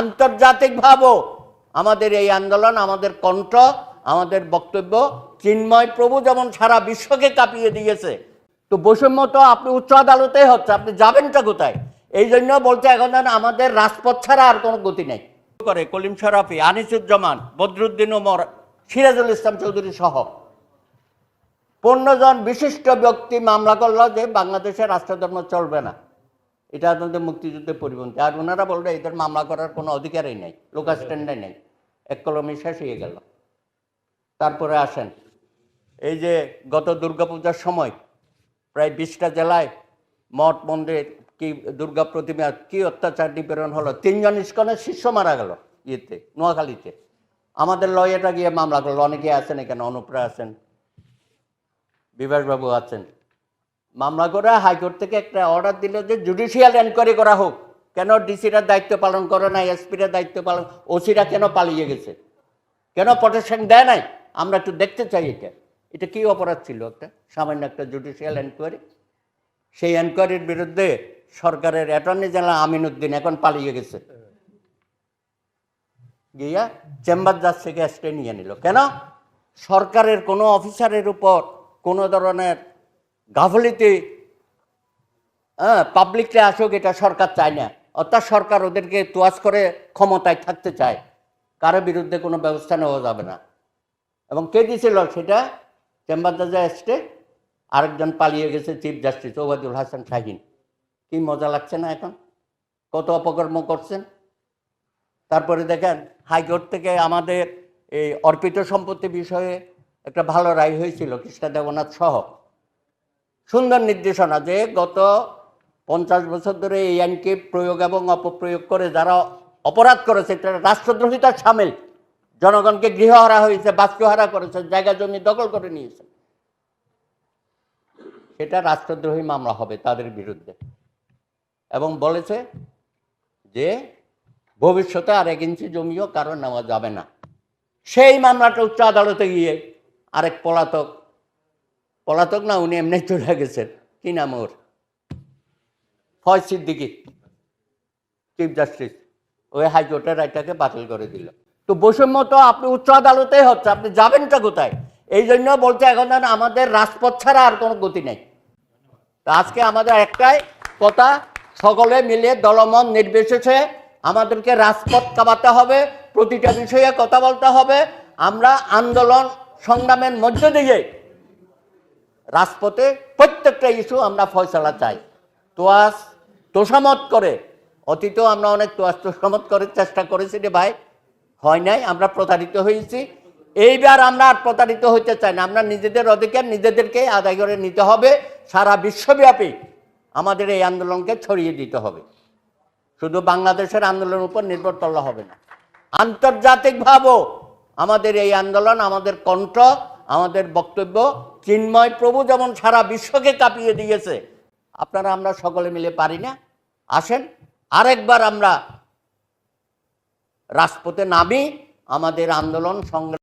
আন্তর্জাতিকভাবেও আমাদের এই আন্দোলন, আমাদের কণ্ঠ, আমাদের বক্তব্য চিন্ময় প্রভু যেমন সারা বিশ্বকে কাঁপিয়ে দিয়েছে, তো বৈষম্য তো আপনি উচ্চ আদালতে হচ্ছে, আপনি যাবেনটা কোথায়? এই জন্য বলতে এখন আমাদের রাজপথ ছাড়া আর কোনো গতি নেই। করে কলিম শরাফি, আনিসুজ্জামান, বদরুদ্দিন ওমর, সিরাজুল ইসলাম চৌধুরী সহ। পনেরো জন বিশিষ্ট ব্যক্তি মামলা করল যে বাংলাদেশের রাষ্ট্রধর্ম চলবে না। এটা আপনাদের মুক্তিযুদ্ধের পরিপন্থী। আর ওনারা বলল এদের মামলা করার কোনো অধিকারই নেই লোকাল স্ট্যান্ডার্ড নেই। এক কলমে শেষ হয়ে গেল। তারপরে আসেন। এই যে গত দুর্গাপূজার সময় প্রায় বিশটা জেলায় মঠ মন্দির কি দুর্গা প্রতিমা কি অত্যাচার নিপীড়ন হলো তিনজন ইস্কনের শিষ্য মারা গেল ইয়েতে নোয়াখালীতে। আমাদের লয়েটা গিয়ে মামলা করল অনেকে আছেন এখানে অনুপ্রা আছেন বিভাসবাবু আছেন। মামলা করে হাইকোর্ট থেকে একটা অর্ডার দিল যে জুডিশিয়াল এনকোয়ারি করা হোক। কেন ডিসিরা দায়িত্ব পালন করে নাই এসপিরা দায়িত্ব পালন ওসিরা কেন পালিয়ে গেছে? কেন প্রোটেকশন দেয় নাই? আমরা একটু দেখতে চাই এটা। এটা কি অপরাধ ছিল একটা? সামান্য একটা জুডিশিয়াল এনকোয়ারি সেই এনকোয়ারির বিরুদ্ধে সরকারের অ্যাটর্নি জেনারেল আমিনুদ্দিন এখন পালিয়ে গেছে। গিয়া চেম্বার জাজ থেকে স্টে নিয়ে নিল। কেন? সরকারের কোনো অফিসারের উপর কোনো ধরনের গাফলিতে হ্যাঁ পাবলিকটা আসুক, এটা সরকার চায় না। অর্থাৎ সরকার ওদেরকে তোয়াজ করে ক্ষমতায় থাকতে চায়। কারও বিরুদ্ধে কোনো ব্যবস্থা নেওয়া যাবে না। এবং কে দিয়েছিল সেটা? চেম্বার জাজা এসটে আরেকজন পালিয়ে গেছে চিফ জাস্টিস ওবায়দুল হাসান শাহিন। কি মজা লাগছে না এখন? কত অপকর্ম করছেন? তারপরে দেখেন, হাইকোর্ট থেকে আমাদের এই অর্পিত সম্পত্তি বিষয়ে একটা ভালো রায় হয়েছিল, কৃষ্ণা দেবনাথ সহ। সুন্দর নির্দেশনা যে গত পঞ্চাশ বছর ধরে এই আইনকে প্রয়োগ এবং অপপ্রয়োগ করে যারা অপরাধ করেছে রাষ্ট্রদ্রোহিতার সামিল। জনগণকে গৃহহারা হয়েছে, বাস্তুহারা করেছে, জায়গা জমি দখল করে নিয়েছে। সেটা রাষ্ট্রদ্রোহী মামলা হবে তাদের বিরুদ্ধে। এবং বলেছে যে ভবিষ্যতে আর এক ইঞ্চি জমিও কারণ নেওয়া যাবে না। সেই মামলাটা উচ্চ আদালতে গিয়ে আরেক পলাতক পলাতক না, উনি এমনি চলে গেছেন। কি নাম ওর? ফয় সিদ্দিকি চিফ জাস্টিস ওই হাইকোর্টের রায়টাকে বাতিল করে দিল। তো বৈষম্য তো আপনি উচ্চ আদালতেই হচ্ছে, আপনি যাবেনটা কোথায়? এই জন্য বলছে এখন আমাদের রাজপথ ছাড়া আর কোনো গতি নেই। তা আজকে আমাদের একটাই কথা, সকলে মিলে দলমন নির্বিশেষে আমাদেরকে রাজপথ কামাতে হবে, প্রতিটা বিষয়ে কথা বলতে হবে। আমরা আন্দোলন সংগ্রামের মধ্য দিয়ে রাজপথে প্রত্যেকটা ইস্যু আমরা ফয়সলা চাই। তোয়াস তোষামত করে। অতীতেও আমরা অনেক তোয়াস তোষামত করার চেষ্টা করেছি রে ভাই। হয় নাই, আমরা প্রতারিত হয়েছি। এইবার আমরা আর প্রতারিত হইতে চাই না। আমরা নিজেদের অধিকার নিজেদেরকে আদায় করে নিতে হবে। সারা বিশ্বব্যাপী আমাদের এই আন্দোলনকে ছড়িয়ে দিতে হবে। শুধু বাংলাদেশের আন্দোলনের উপর নির্ভর করলে হবে না। আন্তর্জাতিকভাবেও আমাদের এই আন্দোলন, আমাদের কণ্ঠ আমাদের বক্তব্য, চিন্ময় প্রভু যেমন সারা বিশ্বকে কাঁপিয়ে দিয়েছে, আপনারা আমরা সকলে মিলে পারি না? আসেন, আরেকবার আমরা রাজপথে নামি, আমাদের আন্দোলন সংগ্রাম